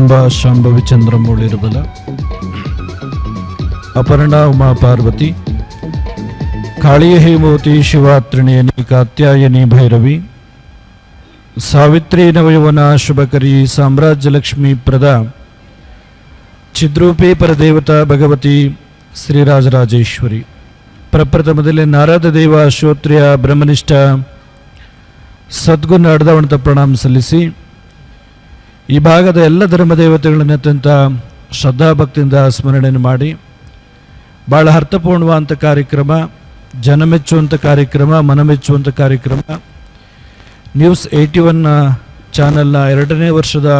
ಅಂಬಾ ಶಾಂಭವಿ ಚಂದ್ರಮೌಳಿರಬಲ ಅಪರ್ಣ ಉಮಾ ಪಾರ್ವತಿ ಕಾಳಿಯ ಹೇಮವತಿ ಶಿವಾತ್ರಿಣಿಯನಿ ಕಾತ್ಯಾಯನಿ ಭೈರವಿ. ಸಾವಿತ್ರಿ ನವಯವನ ಶುಭಕರಿ ಸಾಮ್ರಾಜ್ಯಲಕ್ಷ್ಮಿ ಪ್ರದ. ಚಿದ್ರೂಪಿ ಪರದೇವತಾ ಭಗವತಿ ಶ್ರೀರಾಜರಾಜೇಶ್ವರಿ. ಪ್ರಪ್ರಥಮದಲ್ಲಿ ನಾರದ ದೇವ ಶ್ರೋತ್ರಿಯ ಬ್ರಹ್ಮನಿಷ್ಠ ಸದ್ಗುಣ ಅಡ್ದವಣದ ಪ್ರಣಾಮ ಸಲ್ಲಿಸಿ. ಈ ಭಾಗದ ಎಲ್ಲ ಧರ್ಮದೇವತೆಗಳನ್ನು ಅತ್ಯಂತ ಶ್ರದ್ಧಾಭಕ್ತಿಯಿಂದ ಸ್ಮರಣೆಯನ್ನು ಮಾಡಿ ಭಾಳ ಅರ್ಥಪೂರ್ಣವಾದಂಥ ಕಾರ್ಯಕ್ರಮ, ಜನ ಮೆಚ್ಚುವಂಥ ಕಾರ್ಯಕ್ರಮ, ಮನ ಮೆಚ್ಚುವಂಥ ಕಾರ್ಯಕ್ರಮ. ನ್ಯೂಸ್ ಏಯ್ಟಿ ಒನ್ ಚಾನೆಲ್ನ ಎರಡನೇ ವರ್ಷದ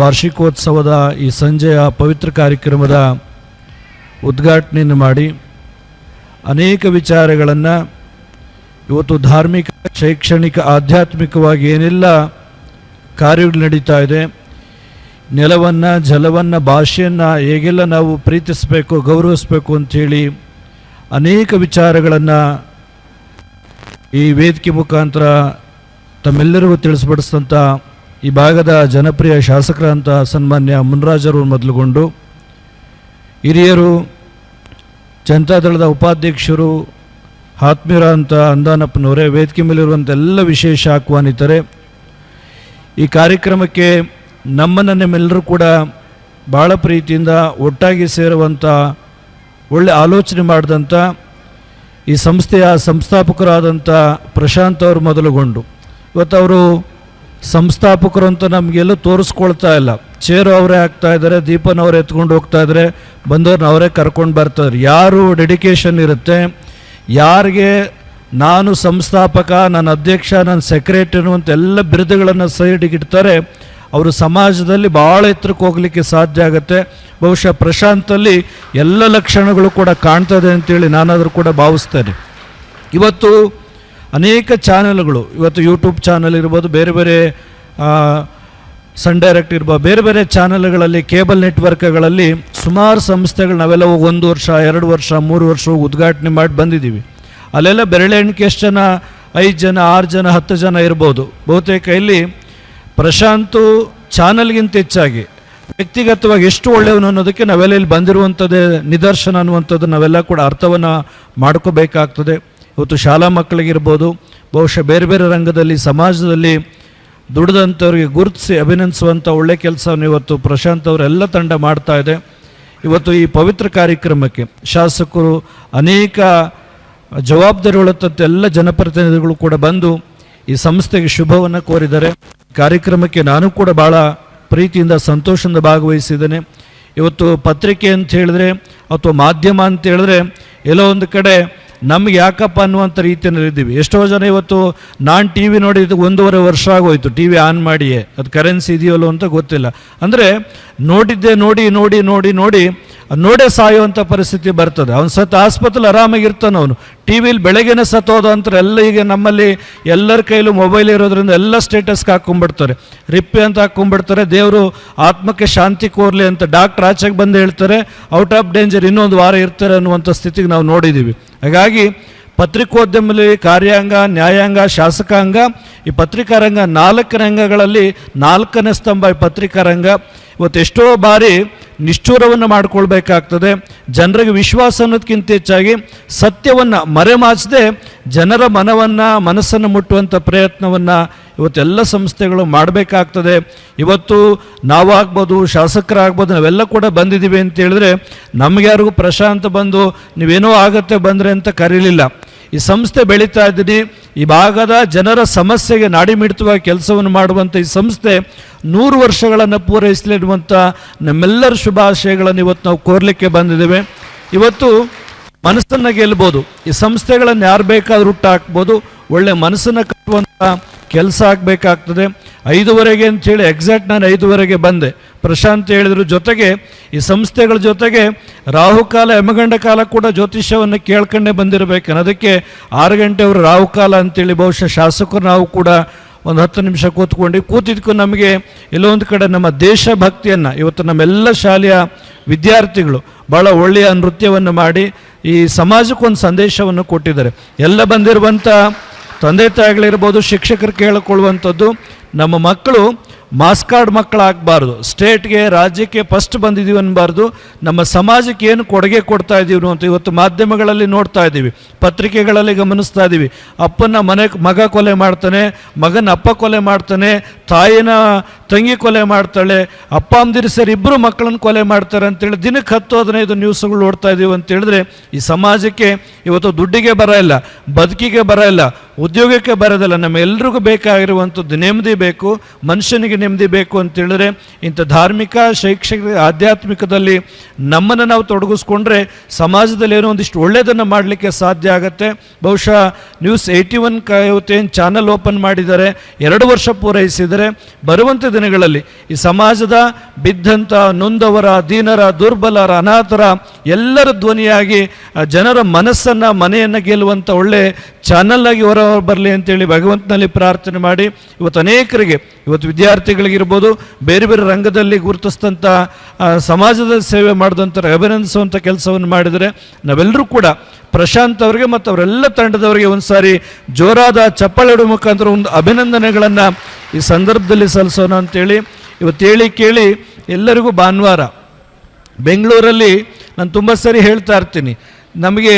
ವಾರ್ಷಿಕೋತ್ಸವದ ಈ ಸಂಜೆಯ ಪವಿತ್ರ ಕಾರ್ಯಕ್ರಮದ ಉದ್ಘಾಟನೆಯನ್ನು ಮಾಡಿ, ಅನೇಕ ವಿಚಾರಗಳನ್ನು ಇವತ್ತು ಧಾರ್ಮಿಕ, ಶೈಕ್ಷಣಿಕ, ಆಧ್ಯಾತ್ಮಿಕವಾಗಿ ಏನೆಲ್ಲ ಕಾರ್ಯಗಳು ನಡೀತಾ ಇದೆ. ನೆಲವನ್ನು, ಜಲವನ್ನು, ಭಾಷೆಯನ್ನು ಹೇಗೆಲ್ಲ ನಾವು ಪ್ರೀತಿಸಬೇಕು, ಗೌರವಿಸಬೇಕು ಅಂಥೇಳಿ ಅನೇಕ ವಿಚಾರಗಳನ್ನು ಈ ವೇದಿಕೆ ಮುಖಾಂತರ ತಮ್ಮೆಲ್ಲರಿಗೂ ತಿಳಿಸ್ಪಡಿಸಿದಂಥ ಈ ಭಾಗದ ಜನಪ್ರಿಯ ಶಾಸಕರಂತ ಸನ್ಮಾನ್ಯ ಮುನ್ರಾಜರು ಮೊದಲುಗೊಂಡು, ಹಿರಿಯರು, ಜನತಾದಳದ ಉಪಾಧ್ಯಕ್ಷರು ಆತ್ಮೀಯರ ಅಂತ ಅಂದಾನಪ್ಪನವರೇ, ವೇದಿಕೆ ಮೇಲಿರುವಂಥ ಎಲ್ಲ ವಿಶೇಷ ಆಹ್ವಾನಿತರೆ ಈ ಕಾರ್ಯಕ್ರಮಕ್ಕೆ ನಮ್ಮನ್ನು ನಿಮ್ಮೆಲ್ಲರೂ ಕೂಡ ಭಾಳ ಪ್ರೀತಿಯಿಂದ ಒಟ್ಟಾಗಿ ಸೇರುವಂಥ ಒಳ್ಳೆ ಆಲೋಚನೆ ಮಾಡಿದಂಥ ಈ ಸಂಸ್ಥೆಯ ಸಂಸ್ಥಾಪಕರಾದಂಥ ಪ್ರಶಾಂತ್ ಅವರು ಮೊದಲುಗೊಂಡು. ಇವತ್ತು ಅವರು ಸಂಸ್ಥಾಪಕರು ಅಂತ ನಮಗೆಲ್ಲೂ ತೋರಿಸ್ಕೊಳ್ತಾ ಇಲ್ಲ. ಚೇರು ಅವರೇ ಆಗ್ತಾ ಇದ್ದಾರೆ, ದೀಪನ ಅವರೇ ಎತ್ಕೊಂಡು ಹೋಗ್ತಾ ಇದ್ದಾರೆ ಬಂದವ್ರನ್ನ ಅವರೇ ಕರ್ಕೊಂಡು ಬರ್ತಾರೆ ಯಾರು ಡೆಡಿಕೇಶನ್ ಇರುತ್ತೆ, ಯಾರಿಗೆ ನಾನು ಸಂಸ್ಥಾಪಕ, ನನ್ನ ಅಧ್ಯಕ್ಷ, ನನ್ನ ಸೆಕ್ರೆಟರಿ ಅನ್ನುವಂಥ ಎಲ್ಲ ಬಿರುದುಗಳನ್ನು ಸೈಡಿಗಿಡ್ತಾರೆ ಅವರು ಸಮಾಜದಲ್ಲಿ ಭಾಳ ಎತ್ತರಕ್ಕೆ ಹೋಗಲಿಕ್ಕೆ ಸಾಧ್ಯ ಆಗುತ್ತೆ. ಬಹುಶಃ ಪ್ರಶಾಂತಲ್ಲಿ ಎಲ್ಲ ಲಕ್ಷಣಗಳು ಕೂಡ ಕಾಣ್ತದೆ ಅಂತೇಳಿ ನಾನಾದರೂ ಕೂಡ ಭಾವಿಸ್ತೇನೆ. ಇವತ್ತು ಅನೇಕ ಚಾನೆಲ್ಗಳು, ಇವತ್ತು ಯೂಟ್ಯೂಬ್ ಚಾನಲ್ ಇರ್ಬೋದು, ಬೇರೆ ಬೇರೆ ಸನ್ ಡೈರೆಕ್ಟ್ ಇರ್ಬೋದು, ಬೇರೆ ಬೇರೆ ಚಾನೆಲ್ಗಳಲ್ಲಿ, ಕೇಬಲ್ ನೆಟ್ವರ್ಕ್ಗಳಲ್ಲಿ ಸುಮಾರು ಸಂಸ್ಥೆಗಳು ನಾವೆಲ್ಲ ಒಂದು ವರ್ಷ, ಎರಡು ವರ್ಷ, ಮೂರು ವರ್ಷ ಉದ್ಘಾಟನೆ ಮಾಡಿ ಬಂದಿದ್ದೀವಿ. ಅಲ್ಲೆಲ್ಲ ಬೆರಳೆ ಎಷ್ಟು ಜನ? ಐದು ಜನ, ಆರು ಜನ, ಹತ್ತು ಜನ ಇರ್ಬೋದು. ಬಹುತೇಕ ಇಲ್ಲಿ ಪ್ರಶಾಂತು ಚಾನಲ್ಗಿಂತ ಹೆಚ್ಚಾಗಿ ವ್ಯಕ್ತಿಗತವಾಗಿ ಎಷ್ಟು ಒಳ್ಳೆಯವನು ಅನ್ನೋದಕ್ಕೆ ನಾವೆಲ್ಲ ಇಲ್ಲಿ ಬಂದಿರುವಂಥದ್ದೇ ನಿದರ್ಶನ ಅನ್ನುವಂಥದ್ದು ನಾವೆಲ್ಲ ಕೂಡ ಅರ್ಥವನ್ನು ಮಾಡ್ಕೋಬೇಕಾಗ್ತದೆ. ಇವತ್ತು ಶಾಲಾ ಮಕ್ಕಳಿಗಿರ್ಬೋದು, ಬಹುಶಃ ಬೇರೆ ಬೇರೆ ರಂಗದಲ್ಲಿ, ಸಮಾಜದಲ್ಲಿ ದುಡಿದಂಥವ್ರಿಗೆ ಗುರುತಿಸಿ ಅಭಿನಂದಿಸುವಂಥ ಒಳ್ಳೆ ಕೆಲಸವನ್ನು ಇವತ್ತು ಪ್ರಶಾಂತ್ ಅವರೆಲ್ಲ ತಂಡ ಮಾಡ್ತಾ ಇದೆ. ಇವತ್ತು ಈ ಪವಿತ್ರ ಕಾರ್ಯಕ್ರಮಕ್ಕೆ ಶಾಸಕರು ಅನೇಕ ಜವಾಬ್ದಾರಿಗಳಂಥ ಎಲ್ಲ ಜನಪ್ರತಿನಿಧಿಗಳು ಕೂಡ ಬಂದು ಈ ಸಂಸ್ಥೆಗೆ ಶುಭವನ್ನು ಕೋರಿದ್ದಾರೆ. ಕಾರ್ಯಕ್ರಮಕ್ಕೆ ನಾನು ಕೂಡ ಭಾಳ ಪ್ರೀತಿಯಿಂದ ಸಂತೋಷದಿಂದ ಭಾಗವಹಿಸಿದ್ದೇನೆ. ಇವತ್ತು ಪತ್ರಿಕೆ ಅಂತ ಹೇಳಿದ್ರೆ ಅಥವಾ ಮಾಧ್ಯಮ ಅಂತ ಹೇಳಿದ್ರೆ ಎಲ್ಲೋ ಒಂದು ಕಡೆ ನಮ್ಗೆ ಯಾಕಪ್ಪ ಅನ್ನುವಂಥ ರೀತಿಯಲ್ಲಿ ಇದ್ದೀವಿ. ಎಷ್ಟೋ ಜನ ಇವತ್ತು ನಾನು ಟಿ ವಿ ನೋಡಿದ ಒಂದೂವರೆ ವರ್ಷ ಆಗೋಯ್ತು. ಟಿ ವಿ ಆನ್ ಮಾಡಿಯೇ. ಅದು ಕರೆನ್ಸಿ ಇದೆಯಲ್ಲೋ ಅಂತ ಗೊತ್ತಿಲ್ಲ. ಅಂದರೆ ನೋಡಿದ್ದೆ ನೋಡಿ ನೋಡಿ ನೋಡಿ ನೋಡಿ ನೋಡೇ ಸಾಯುವಂಥ ಪರಿಸ್ಥಿತಿ ಬರ್ತದೆ. ಅವ್ನು ಸತ್ ಆಸ್ಪತ್ರೆ ಆರಾಮಾಗಿರ್ತಾನೆ ಅವನು. ಟಿ ವಿಲಿ ಬೆಳಗ್ಗೆನೆ ಸತ್ತೋದು ಅಂತ ಎಲ್ಲ ಈಗ ನಮ್ಮಲ್ಲಿ ಎಲ್ಲರ ಕೈಲೂ ಮೊಬೈಲ್ ಇರೋದ್ರಿಂದ ಎಲ್ಲ ಸ್ಟೇಟಸ್ಗೆ ಹಾಕ್ಕೊಂಡ್ಬಿಡ್ತಾರೆ ರಿಪ್ಪೆ ಅಂತ ಹಾಕ್ಕೊಂಡ್ಬಿಡ್ತಾರೆ ದೇವರು ಆತ್ಮಕ್ಕೆ ಶಾಂತಿ ಕೋರ್ಲಿ ಅಂತ ಡಾಕ್ಟರ್ ಆಚೆಗೆ ಬಂದು ಹೇಳ್ತಾರೆ ಔಟ್ ಆಫ್ ಡೇಂಜರ್ ಇನ್ನೊಂದು ವಾರ ಇರ್ತಾರೆ ಅನ್ನುವಂಥ ಸ್ಥಿತಿಗೆ ನಾವು ನೋಡಿದ್ದೀವಿ ಹಾಗಾಗಿ ಪತ್ರಿಕೋದ್ಯಮದಲ್ಲಿ ಕಾರ್ಯಾಂಗ, ನ್ಯಾಯಾಂಗ, ಶಾಸಕಾಂಗ, ಈ ಪತ್ರಿಕಾ ರಂಗ ನಾಲ್ಕು ರಂಗಗಳಲ್ಲಿ ನಾಲ್ಕನೇ ಸ್ತಂಭ ಈ ಪತ್ರಿಕಾ ರಂಗ ಇವತ್ತು ಎಷ್ಟೋ ಬಾರಿ ನಿಷ್ಠೂರವನ್ನು ಮಾಡಿಕೊಳ್ಬೇಕಾಗ್ತದೆ. ಜನರಿಗೆ ವಿಶ್ವಾಸ ಅನ್ನೋದಕ್ಕಿಂತ ಹೆಚ್ಚಾಗಿ ಸತ್ಯವನ್ನು ಮರೆಮಾಚದೆ ಜನರ ಮನವನ್ನು, ಮನಸ್ಸನ್ನು ಮುಟ್ಟುವಂಥ ಪ್ರಯತ್ನವನ್ನು ಇವತ್ತೆಲ್ಲ ಸಂಸ್ಥೆಗಳು ಮಾಡಬೇಕಾಗ್ತದೆ. ಇವತ್ತು ನಾವಾಗ್ಬೋದು, ಶಾಸಕರಾಗ್ಬೋದು, ನಾವೆಲ್ಲ ಕೂಡ ಬಂದಿದ್ದೀವಿ ಅಂತ ಹೇಳಿದ್ರೆ ನಮ್ಗೆ ಯಾರಿಗೂ ಪ್ರಶಾಂತ್ ಬಂದು ನೀವೇನೋ ಆಗತ್ತೆ ಬಂದರೆ ಅಂತ ಕರೀಲಿಲ್ಲ. ಈ ಸಂಸ್ಥೆ ಬೆಳೀತಾ ಇದ್ದೀನಿ. ಈ ಭಾಗದ ಜನರ ಸಮಸ್ಯೆಗೆ ನಾಡಿಮಿಡಿತವಾಗಿ ಕೆಲಸವನ್ನು ಮಾಡುವಂಥ ಈ ಸಂಸ್ಥೆ ನೂರು ವರ್ಷಗಳನ್ನು ಪೂರೈಸಲಿರುವಂಥ ನಮ್ಮೆಲ್ಲರ ಶುಭಾಶಯಗಳನ್ನು ಇವತ್ತು ನಾವು ಕೋರಲಿಕ್ಕೆ ಬಂದಿದ್ದೇವೆ. ಇವತ್ತು ಮನಸ್ಸನ್ನು ಗೆಲ್ಬೋದು. ಈ ಸಂಸ್ಥೆಗಳನ್ನು ಯಾರು ಬೇಕಾದರೂ ಹುಟ್ಟು ಹಾಕ್ಬೋದು. ಒಳ್ಳೆ ಮನಸ್ಸನ್ನು ಕಟ್ಟುವಂಥ ಕೆಲಸ ಆಗಬೇಕಾಗ್ತದೆ. ಐದುವರೆಗೆ ಅಂತೇಳಿ ಎಕ್ಸಾಕ್ಟ್ ನಾನು ಐದುವರೆಗೆ ಬಂದೆ. ಪ್ರಶಾಂತ್ ಹೇಳಿದ್ರು ಜೊತೆಗೆ, ಈ ಸಂಸ್ಥೆಗಳ ಜೊತೆಗೆ ರಾಹುಕಾಲ ಯಮಗಂಡ ಕಾಲ ಕೂಡ ಜ್ಯೋತಿಷ್ಯವನ್ನು ಕೇಳ್ಕೊಂಡೇ ಬಂದಿರಬೇಕು. ಅದಕ್ಕೆ ಆರು ಗಂಟೆಯವರು ರಾಹುಕಾಲ ಅಂತೇಳಿ ಬಹುಶಃ ಶಾಸಕರು ನಾವು ಕೂಡ ಒಂದು ಹತ್ತು ನಿಮಿಷ ಕೂತ್ಕೊಂಡು ಕೂತಿದ್ಕು ನಮಗೆ ಎಲ್ಲೊಂದು ಕಡೆ ನಮ್ಮ ದೇಶಭಕ್ತಿಯನ್ನು, ಇವತ್ತು ನಮ್ಮೆಲ್ಲ ಶಾಲೆಯ ವಿದ್ಯಾರ್ಥಿಗಳು ಭಾಳ ಒಳ್ಳೆಯ ನೃತ್ಯವನ್ನು ಮಾಡಿ ಈ ಸಮಾಜಕ್ಕೊಂದು ಸಂದೇಶವನ್ನು ಕೊಟ್ಟಿದ್ದಾರೆ. ಎಲ್ಲ ಬಂದಿರುವಂಥ ತಂದೆ ತಾಯಿಗಳಿರ್ಬೋದು, ಶಿಕ್ಷಕರು ಕೇಳಿಕೊಳ್ಳುವಂಥದ್ದು ನಮ್ಮ ಮಕ್ಕಳು ಮಾಸ್ಕಾರ್ಡ್ ಮಕ್ಕಳಾಗಬಾರ್ದು. ಸ್ಟೇಟ್ಗೆ ರಾಜ್ಯಕ್ಕೆ ಫಸ್ಟ್ ಬಂದಿದ್ದೀವಿ ಅನ್ನಬಾರ್ದು ನಮ್ಮ ಸಮಾಜಕ್ಕೆ ಏನು ಕೊಡುಗೆ ಕೊಡ್ತಾ ಇದ್ದೀವಿ ಅಂತ ಇವತ್ತು ಮಾಧ್ಯಮಗಳಲ್ಲಿ ನೋಡ್ತಾ ಇದ್ದೀವಿ ಪತ್ರಿಕೆಗಳಲ್ಲಿ ಗಮನಿಸ್ತಾ ಇದ್ದೀವಿ ಅಪ್ಪನ ಮನೆ ಮಗ ಕೊಲೆ ಮಾಡ್ತಾನೆ, ಮಗನ ಅಪ್ಪ ಕೊಲೆ ಮಾಡ್ತಾನೆ, ತಾಯಿನ ತಂಗಿ ಕೊಲೆ ಮಾಡ್ತಾಳೆ, ಅಪ್ಪ ಅಮ್ಮದಿರು ಸರ್ ಇಬ್ಬರು ಮಕ್ಕಳನ್ನು ಕೊಲೆ ಮಾಡ್ತಾರೆ ಅಂತೇಳಿ ದಿನಕ್ಕೆ ಹತ್ತು, ಹದಿನೈದು ನ್ಯೂಸ್ಗಳು ನೋಡ್ತಾ ಇದ್ದೀವಿ ಅಂತೇಳಿದ್ರೆ ಈ ಸಮಾಜಕ್ಕೆ ಇವತ್ತು ದುಡ್ಡಿಗೆ ಬರ ಇಲ್ಲ, ಬದುಕಿಗೆ ಬರ ಇಲ್ಲ. ಉದ್ಯೋಗಕ್ಕೆ ಬರೋದಿಲ್ಲ ನಮ್ಮೆಲ್ರಿಗೂ ಬೇಕಾಗಿರುವಂಥದ್ದು ನೆಮ್ಮದಿ ಬೇಕು, ಮನುಷ್ಯನಿಗೆ ನೆಮ್ಮದಿ ಬೇಕು ಅಂತೇಳಿದ್ರೆ ಇಂಥ ಧಾರ್ಮಿಕ, ಶೈಕ್ಷಣಿಕ, ಆಧ್ಯಾತ್ಮಿಕದಲ್ಲಿ ನಮ್ಮನ್ನು ನಾವು ತೊಡಗಿಸ್ಕೊಂಡ್ರೆ ಸಮಾಜದಲ್ಲಿ ಏನೋ ಒಂದಿಷ್ಟು ಒಳ್ಳೆಯದನ್ನು ಮಾಡಲಿಕ್ಕೆ ಸಾಧ್ಯ ಆಗುತ್ತೆ. ಬಹುಶಃ ನ್ಯೂಸ್ ಏಯ್ಟಿ ಒನ್ ಕ ಚಾನಲ್ ಓಪನ್ ಮಾಡಿದ್ದಾರೆ, ಎರಡು ವರ್ಷ ಪೂರೈಸಿದರೆ ಬರುವಂಥ ದಿನಗಳಲ್ಲಿ ಈ ಸಮಾಜದ ಬಿದ್ದಂಥ ನೊಂದವರ, ದೀನರ, ದುರ್ಬಲರ, ಅನಾಥರ ಎಲ್ಲರ ಧ್ವನಿಯಾಗಿ ಜನರ ಮನಸ್ಸನ್ನು, ಮನೆಯನ್ನು ಗೆಲ್ಲುವಂಥ ಒಳ್ಳೆ ಚಾನಲ್ ಆಗಿ ಹೊರ ಬರಲಿ ಅಂತೇಳಿ ಭಗವಂತನಲ್ಲಿ ಪ್ರಾರ್ಥನೆ ಮಾಡಿ ಇವತ್ತು ಅನೇಕರಿಗೆ, ಇವತ್ತು ವಿದ್ಯಾರ್ಥಿಗಳಿಗಿರ್ಬೋದು, ಬೇರೆ ಬೇರೆ ರಂಗದಲ್ಲಿ ಗುರುತಿಸಿದಂಥ ಸಮಾಜದ ಸೇವೆ ಮಾಡಿದಂಥ ಅಭಿನಂದಿಸುವಂಥ ಕೆಲಸವನ್ನು ಮಾಡಿದರೆ ನಾವೆಲ್ಲರೂ ಕೂಡ ಪ್ರಶಾಂತ್ ಅವರಿಗೆ ಮತ್ತು ಅವರೆಲ್ಲ ತಂಡದವರಿಗೆ ಒಂದು ಸಾರಿ ಜೋರಾದ ಚಪ್ಪಾಳೆ ಇಡುವ ಮುಖಾಂತರ ಒಂದು ಅಭಿನಂದನೆಗಳನ್ನು ಈ ಸಂದರ್ಭದಲ್ಲಿ ಸಲ್ಲಿಸೋಣ ಅಂತೇಳಿ ಇವತ್ತು ಹೇಳಿ ಕೇಳಿ ಎಲ್ಲರಿಗೂ ಭಾನುವಾರ. ಬೆಂಗಳೂರಲ್ಲಿ ನಾನು ತುಂಬ ಸರಿ ಹೇಳ್ತಾ ಇರ್ತೀನಿ. ನಮಗೆ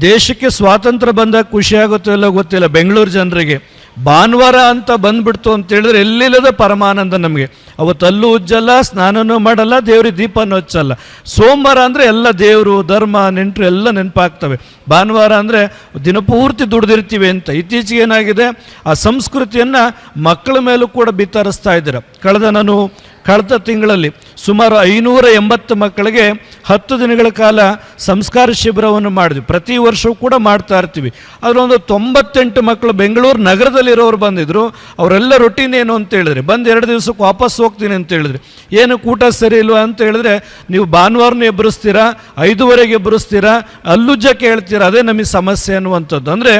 ದೇಶಕ್ಕೆ ಸ್ವಾತಂತ್ರ್ಯ ಬಂದಾಗ ಖುಷಿ ಆಗುತ್ತೋ ಇಲ್ಲೋ ಗೊತ್ತಿಲ್ಲ. ಬೆಂಗಳೂರು ಜನರಿಗೆ ಭಾನುವಾರ ಅಂತ ಬಂದ್ಬಿಡ್ತು ಅಂತ ಹೇಳಿದ್ರೆ ಎಲ್ಲಿಲ್ಲದ ಪರಮಾನಂದ ನಮಗೆ. ಅವತ್ತು ಅಲ್ಲೂ ಉಜ್ಜಲ್ಲ, ಸ್ನಾನನೂ ಮಾಡಲ್ಲ, ದೇವ್ರಿಗೆ ದೀಪನೂ ಹಚ್ಚಲ್ಲ. ಸೋಮವಾರ ಅಂದರೆ ಎಲ್ಲ ದೇವರು, ಧರ್ಮ, ನೆಂಟರು ಎಲ್ಲ ನೆನಪಾಗ್ತವೆ. ಭಾನುವಾರ ಅಂದರೆ ದಿನಪೂರ್ತಿ ದುಡ್ದಿರ್ತೀವಿ ಅಂತ. ಇತ್ತೀಚೆಗೆ ಏನಾಗಿದೆ? ಆ ಸಂಸ್ಕೃತಿಯನ್ನು ಮಕ್ಕಳ ಮೇಲೂ ಕೂಡ ಬಿತ್ತರಿಸ್ತಾ ಇದ್ದೀರ. ಕಳೆದ ನಾನು ಕಳೆದ ತಿಂಗಳಲ್ಲಿ ಸುಮಾರು ಐನೂರ ಎಂಬತ್ತು ಮಕ್ಕಳಿಗೆ ಹತ್ತು ದಿನಗಳ ಕಾಲ ಸಂಸ್ಕಾರ ಶಿಬಿರವನ್ನು ಮಾಡಿದ್ವಿ. ಪ್ರತಿ ವರ್ಷವೂ ಕೂಡ ಮಾಡ್ತಾ ಇರ್ತೀವಿ. ಅದರೊಂದು ತೊಂಬತ್ತೆಂಟು ಮಕ್ಕಳು ಬೆಂಗಳೂರು ನಗರದಲ್ಲಿರೋರು ಬಂದಿದ್ರು. ಅವರೆಲ್ಲ ರೊಟೀನ್ ಏನು ಅಂತ ಹೇಳಿದ್ರೆ, ಬಂದು ಎರಡು ದಿವಸಕ್ಕೆ ವಾಪಸ್ ಹೋಗ್ತೀನಿ ಅಂತ ಹೇಳಿದ್ರೆ, ಏನು ಕೂಟ ಸರಿ ಇಲ್ವಾ ಅಂತ ಹೇಳಿದ್ರೆ, ನೀವು ಭಾನುವಾರನೂ ಎಬ್ಬರಿಸ್ತೀರಾ ಐದುವರೆಗೆ ಎಬ್ಬರಿಸ್ತೀರಾ ಅಲ್ಲುಜ್ಜ ಕೇಳ್ತೀರಾ ಅದೇ ನಮಗೆ ಸಮಸ್ಯೆ ಅನ್ನುವಂಥದ್ದು. ಅಂದರೆ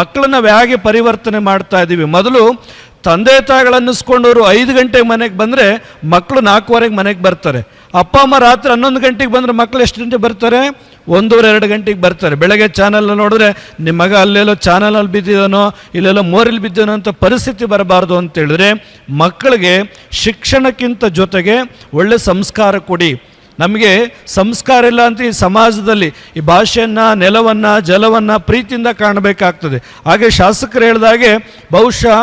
ಮಕ್ಕಳನ್ನ ಹೇಗೆ ಪರಿವರ್ತನೆ ಮಾಡ್ತಾ ಇದ್ದೀವಿ ಮೊದಲು ತಂದೆ ತಾಯಿಗಳನ್ನಿಸ್ಕೊಂಡವರು ಐದು ಗಂಟೆಗೆ ಮನೆಗೆ ಬಂದರೆ ಮಕ್ಕಳು ನಾಲ್ಕೂವರೆಗೆ ಮನೆಗೆ ಬರ್ತಾರೆ. ಅಪ್ಪ ಅಮ್ಮ ರಾತ್ರಿ ಹನ್ನೊಂದು ಗಂಟೆಗೆ ಬಂದರೆ ಮಕ್ಕಳು ಎಷ್ಟು ಗಂಟೆಗೆ ಬರ್ತಾರೆ? ಒಂದೂವರೆ, ಎರಡು ಗಂಟೆಗೆ ಬರ್ತಾರೆ. ಬೆಳಗ್ಗೆ ಚಾನಲ್ ನೋಡಿದ್ರೆ ನಿಮ್ಮ ಮಗ ಅಲ್ಲೆಲ್ಲೋ ಚಾನಲಲ್ಲಿ ಬಿದ್ದಿದ್ದಾನೋ, ಇಲ್ಲೆಲ್ಲೋ ಮೋರಲ್ಲಿ ಬಿದ್ದಾನೋ ಅಂತ ಪರಿಸ್ಥಿತಿ ಬರಬಾರ್ದು ಅಂತೇಳಿದ್ರೆ ಮಕ್ಕಳಿಗೆ ಶಿಕ್ಷಣಕ್ಕಿಂತ ಜೊತೆಗೆ ಒಳ್ಳೆ ಸಂಸ್ಕಾರ ಕೊಡಿ. ನಮಗೆ ಸಂಸ್ಕಾರ ಇಲ್ಲ ಅಂತ ಈ ಸಮಾಜದಲ್ಲಿ ಈ ಭಾಷೆಯನ್ನು, ನೆಲವನ್ನು, ಜಲವನ್ನು ಪ್ರೀತಿಯಿಂದ ಕಾಣಬೇಕಾಗ್ತದೆ. ಹಾಗೆ ಶಾಸಕರು ಹೇಳಿದಾಗೆ ಬಹುಶಃ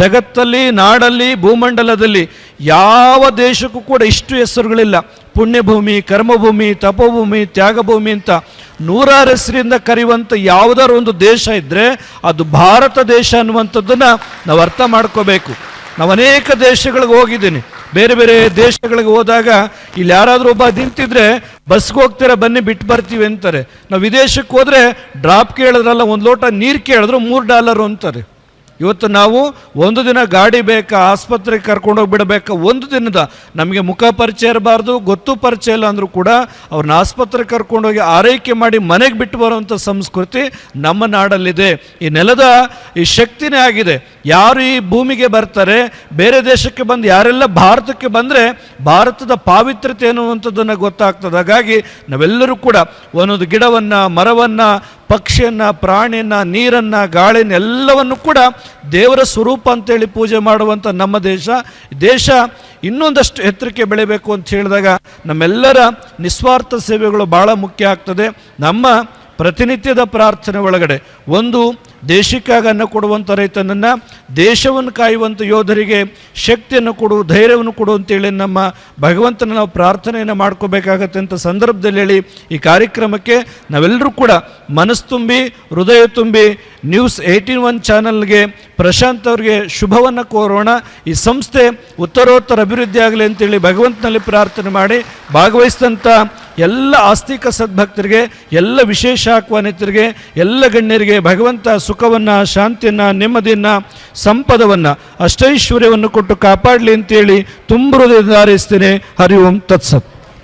ಜಗತ್ತಲ್ಲಿ, ನಾಡಲ್ಲಿ, ಭೂಮಂಡಲದಲ್ಲಿ ಯಾವ ದೇಶಕ್ಕೂ ಕೂಡ ಇಷ್ಟು ಹೆಸರುಗಳಿಲ್ಲ. ಪುಣ್ಯಭೂಮಿ, ಕರ್ಮಭೂಮಿ, ತಪೋಭೂಮಿ, ತ್ಯಾಗಭೂಮಿ ಅಂತ ನೂರಾರು ಹೆಸರಿಂದ ಕರೆಯುವಂಥ ಯಾವುದಾದ್ರು ಒಂದು ದೇಶ ಇದ್ದರೆ ಅದು ಭಾರತ ದೇಶ ಅನ್ನುವಂಥದ್ದನ್ನು ನಾವು ಅರ್ಥ ಮಾಡ್ಕೋಬೇಕು. ನಾವು ಅನೇಕ ದೇಶಗಳಿಗೆ ಹೋಗಿದ್ದೀನಿ. ಬೇರೆ ಬೇರೆ ದೇಶಗಳಿಗೆ ಹೋದಾಗ ಇಲ್ಲಿ ಯಾರಾದರೂ ಒಬ್ಬ ನಿಂತಿದ್ರೆ ಬಸ್ಗೆ ಹೋಗ್ತೀರ, ಬನ್ನಿ ಬಿಟ್ಟು ಬರ್ತೀವಿ ಅಂತಾರೆ. ನಾವು ವಿದೇಶಕ್ಕೆ ಹೋದರೆ ಡ್ರಾಪ್ ಕೇಳಿದ್ರಲ್ಲ, ಒಂದು ಲೋಟ ನೀರು ಕೇಳಿದ್ರು ಮೂರು ಡಾಲರು ಅಂತಾರೆ. ಇವತ್ತು ನಾವು ಒಂದು ದಿನ ಗಾಡಿ ಬೇಕಾ ಆಸ್ಪತ್ರೆಗೆ ಕರ್ಕೊಂಡೋಗಿ ಬಿಡಬೇಕಾ, ಒಂದು ದಿನದ ನಮಗೆ ಮುಖ ಪರಿಚಯ ಇರಬಾರ್ದು, ಗೊತ್ತು ಪರಿಚಯ ಇಲ್ಲ ಅಂದರೂ ಕೂಡ ಅವ್ರನ್ನ ಆಸ್ಪತ್ರೆಗೆ ಕರ್ಕೊಂಡೋಗಿ ಆರೈಕೆ ಮಾಡಿ ಮನೆಗೆ ಬಿಟ್ಟು ಬರುವಂಥ ಸಂಸ್ಕೃತಿ ನಮ್ಮ ನಾಡಲ್ಲಿದೆ. ಈ ನೆಲದ ಈ ಶಕ್ತಿನೇ ಆಗಿದೆ. ಯಾರು ಈ ಭೂಮಿಗೆ ಬರ್ತಾರೆ, ಬೇರೆ ದೇಶಕ್ಕೆ ಬಂದು ಯಾರೆಲ್ಲ ಭಾರತಕ್ಕೆ ಬಂದರೆ ಭಾರತದ ಪಾವಿತ್ರ್ಯತೆ ಅನ್ನುವಂಥದ್ದನ್ನು ಗೊತ್ತಾಗ್ತದೆ. ಹಾಗಾಗಿ ನಾವೆಲ್ಲರೂ ಕೂಡ ಒಂದೊಂದು ಗಿಡವನ್ನು, ಮರವನ್ನು ಪಕ್ಷಿಯನ್ನು, ಪ್ರಾಣಿಯನ್ನು, ನೀರನ್ನು ಗಾಳಿನ ಎಲ್ಲವನ್ನು ಕೂಡ ದೇವರ ಸ್ವರೂಪ ಅಂತೇಳಿ ಪೂಜೆ ಮಾಡುವಂಥ ನಮ್ಮ ದೇಶ. ದೇಶ ಇನ್ನೊಂದಷ್ಟು ಎತ್ತರಕ್ಕೆ ಬೆಳಿಬೇಕು ಅಂತ ಹೇಳಿದಾಗ ನಮ್ಮೆಲ್ಲರ ನಿಸ್ವಾರ್ಥ ಸೇವೆಗಳು ಭಾಳ ಮುಖ್ಯ ಆಗ್ತದೆ. ನಮ್ಮ ಪ್ರತಿನಿತ್ಯದ ಪ್ರಾರ್ಥನೆ ಒಳಗಡೆ. ಒಂದು, ದೇಶಕ್ಕಾಗಿ ಅನ್ನ ಕೊಡುವಂಥ ರೈತನನ್ನು, ದೇಶವನ್ನು ಕಾಯುವಂಥ ಯೋಧರಿಗೆ ಶಕ್ತಿಯನ್ನು ಕೊಡು, ಧೈರ್ಯವನ್ನು ಕೊಡು ಅಂತೇಳಿ ನಮ್ಮ ಭಗವಂತನ ನಾವು ಪ್ರಾರ್ಥನೆಯನ್ನು ಮಾಡ್ಕೋಬೇಕಾಗತ್ತೆ ಅಂತ ಸಂದರ್ಭದಲ್ಲಿ ಹೇಳಿ ಈ ಕಾರ್ಯಕ್ರಮಕ್ಕೆ ನಾವೆಲ್ಲರೂ ಕೂಡ ಮನಸ್ಸು ತುಂಬಿ, ಹೃದಯ ತುಂಬಿ, ನ್ಯೂಸ್ ಏಯ್ಟೀನ್ ಒನ್ ಚಾನಲ್ಗೆ ಪ್ರಶಾಂತ್ ಅವರಿಗೆ ಶುಭವನ್ನು ಕೋರೋಣ. ಈ ಸಂಸ್ಥೆ ಉತ್ತರೋತ್ತರ ಅಭಿವೃದ್ಧಿ ಆಗಲಿ ಅಂತೇಳಿ ಭಗವಂತನಲ್ಲಿ ಪ್ರಾರ್ಥನೆ ಮಾಡಿ ಭಾಗವಹಿಸಿದಂಥ ಎಲ್ಲ ಆಸ್ತಿಕ ಸದ್ಭಕ್ತರಿಗೆ, ಎಲ್ಲ ವಿಶೇಷ ಆಹ್ವಾನಿತರಿಗೆ ಎಲ್ಲ ಗಣ್ಯರಿಗೆ ಭಗವಂತ ಸುಖವನ್ನು, ಶಾಂತಿಯನ್ನು, ನೆಮ್ಮದಿಯನ್ನು, ಸಂಪದವನ್ನು, ಅಷ್ಟೈಶ್ವರ್ಯವನ್ನು ಕೊಟ್ಟು ಕಾಪಾಡಲಿ ಅಂತೇಳಿ ತುಂಬ ಹೃದಯದಿಂದ ಹಾರೈಸ್ತೇನೆ. ಹರಿ ಓಂ ತತ್ಸತ್.